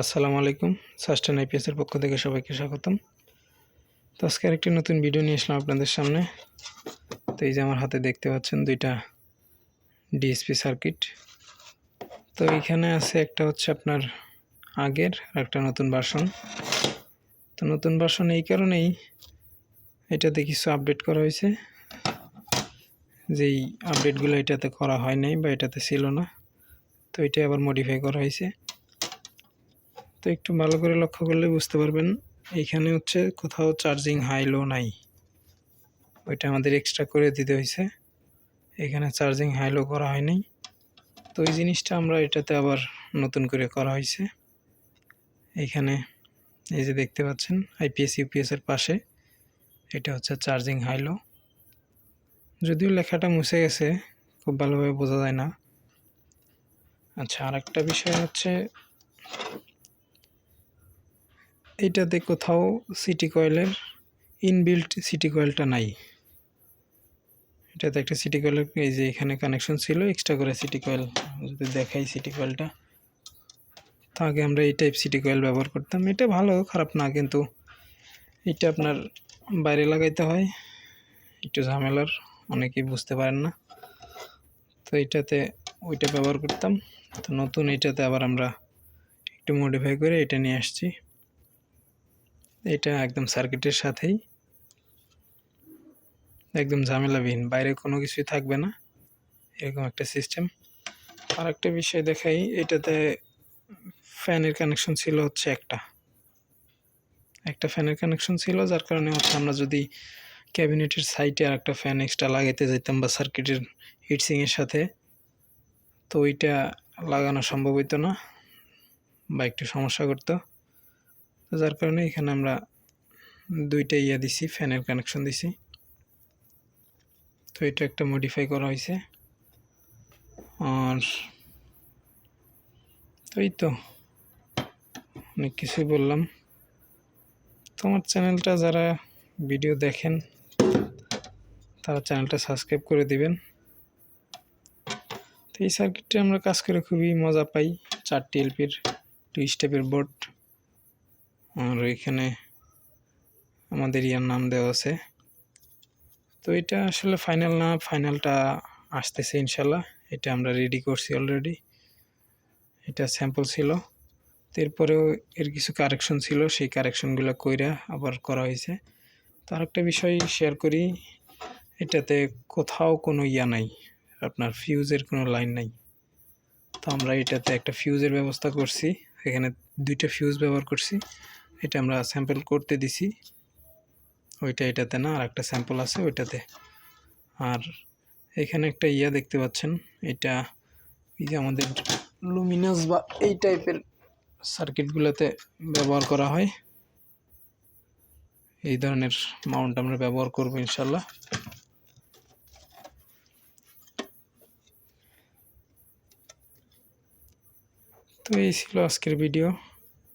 আসসালামু আলাইকুম সাস্টেন আইপিএসের পক্ষ থেকে সবাইকে স্বাগতম। তো আজকে আরেকটি নতুন ভিডিও নিয়ে আসলাম আপনাদের সামনে। তো এই যে আমার হাতে দেখতে পাচ্ছেন দুইটা ডিএসপি সার্কিট তো এইখানে আছে একটা হচ্ছে আপনার আগের একটা নতুন ভার্সন তো নতুন ভার্সন এই কারণেই এটাতে কিছু আপডেট করা হয়েছে। যেই আপডেটগুলো এটাতে করা হয় নাই বা এটাতে ছিল না, তো এটা আবার মডিফাই করা হয়েছে। তো একটু ভালো করে লক্ষ্য করলে বুঝতে পারবেন। এইখানে হচ্ছে কোথাও চার্জিং হাই লো নাই। ওইটা আমাদের এক্সট্রা করে দিতে হয়েছে। এখানে চার্জিং হাই লো করা হয়নি তো ওই জিনিসটা আমরা এটাতে আবার নতুন করে করা হয়েছে। এইখানে এই যে দেখতে পাচ্ছেন আইপিএস ইউপিএসের পাশে এটা হচ্ছে চার্জিং হাই লো যদিও লেখাটা মুছে গেছে, খুব ভালোভাবে বোঝা যায় না। আচ্ছা আর একটা বিষয় হচ্ছে এইটাতে কোথাও সিটি কয়েলের ইনবিল্ট সিটি কয়েলটা নাই। এটাতে একটা সিটি কয়েলের এই যে এখানে কানেকশন ছিল এক্সট্রা করে সিটি কয়েল যদি দেখাই সিটি কয়েলটা তো আগে আমরা এই টাইপ সিটি কয়েল ব্যবহার করতাম। এটা ভালো, খারাপ না, কিন্তু এটা আপনার বাইরে লাগাইতে হয়। একটু ঝামেলার, অনেকেই বুঝতে পারেন না। তো এটাতে ওইটা ব্যবহার করতাম। তো নতুন এটাতে আবার আমরা একটু মডিফাই করে এটা নিয়ে আসছি। এটা একদম সার্কিটের সাথেই। একদম ঝামেলাবিহীন, বাইরে কোনো কিছুই থাকবে না। এরকম একটা সিস্টেম আর একটা বিষয় দেখাই, এটাতে ফ্যানের কানেকশন ছিল হচ্ছে একটা। একটা ফ্যানের কানেকশন ছিল, যার কারণে হচ্ছে আমরা যদি ক্যাবিনেটের সাইডে আর একটা ফ্যান এক্সট্রা লাগাইতে যেতাম বা সার্কিটের হিটসিংয়ের সাথে, তো ওইটা লাগানো সম্ভব হইতো না বা একটু সমস্যা করতো। যার কারণে এখানে আমরা দুইটা ইয়া দিছি, ফ্যানের কানেকশন দিছি। তো এটা একটা মডিফাই করা হয়েছে। আর এই তো, অনেক কিছুই বললাম। তোমার চ্যানেলটা যারা ভিডিও দেখেন, তারা চ্যানেলটা সাবস্ক্রাইব করে দিবেন। তো এই সার্কিটটি আমরা কাজ করে খুবই মজা পাই, চারটি এলপির দুই স্টেপের বোর্ড আর এখানে আমাদের ইয়ার নাম দেওয়া আছে। তো এটা আসলে ফাইনাল না ফাইনালটা আসতেছে ইনশাল্লাহ। এটা আমরা রেডি করছি অলরেডি এটা স্যাম্পল ছিল। এরপরেও এর কিছু কারেকশন ছিল, সেই কারেকশনগুলো কইরা আবার করা হয়েছে। তো আরেকটা বিষয় শেয়ার করি, এটাতে কোথাও কোনো ইয়া নাই, আপনার ফিউজের কোনো লাইন নাই। তো আমরা এটাতে একটা ফিউজের ব্যবস্থা করছি। এখানে দুইটা ফিউজ ব্যবহার করছি। এটা আমরা স্যাম্পল করতে দিছি। ওইটা এটাতে না আর একটা স্যাম্পল আছে ওইটাতে। আর এখানে একটা ইয়া দেখতে পাচ্ছেন, এটা এই যে আমাদের লুমিনাস বা এই টাইপের সার্কিটগুলোতে ব্যবহার করা হয়। এই ধরনের মাউন্ট আমরা ব্যবহার করব ইনশাল্লাহ। তো এই ছিল আজকের ভিডিও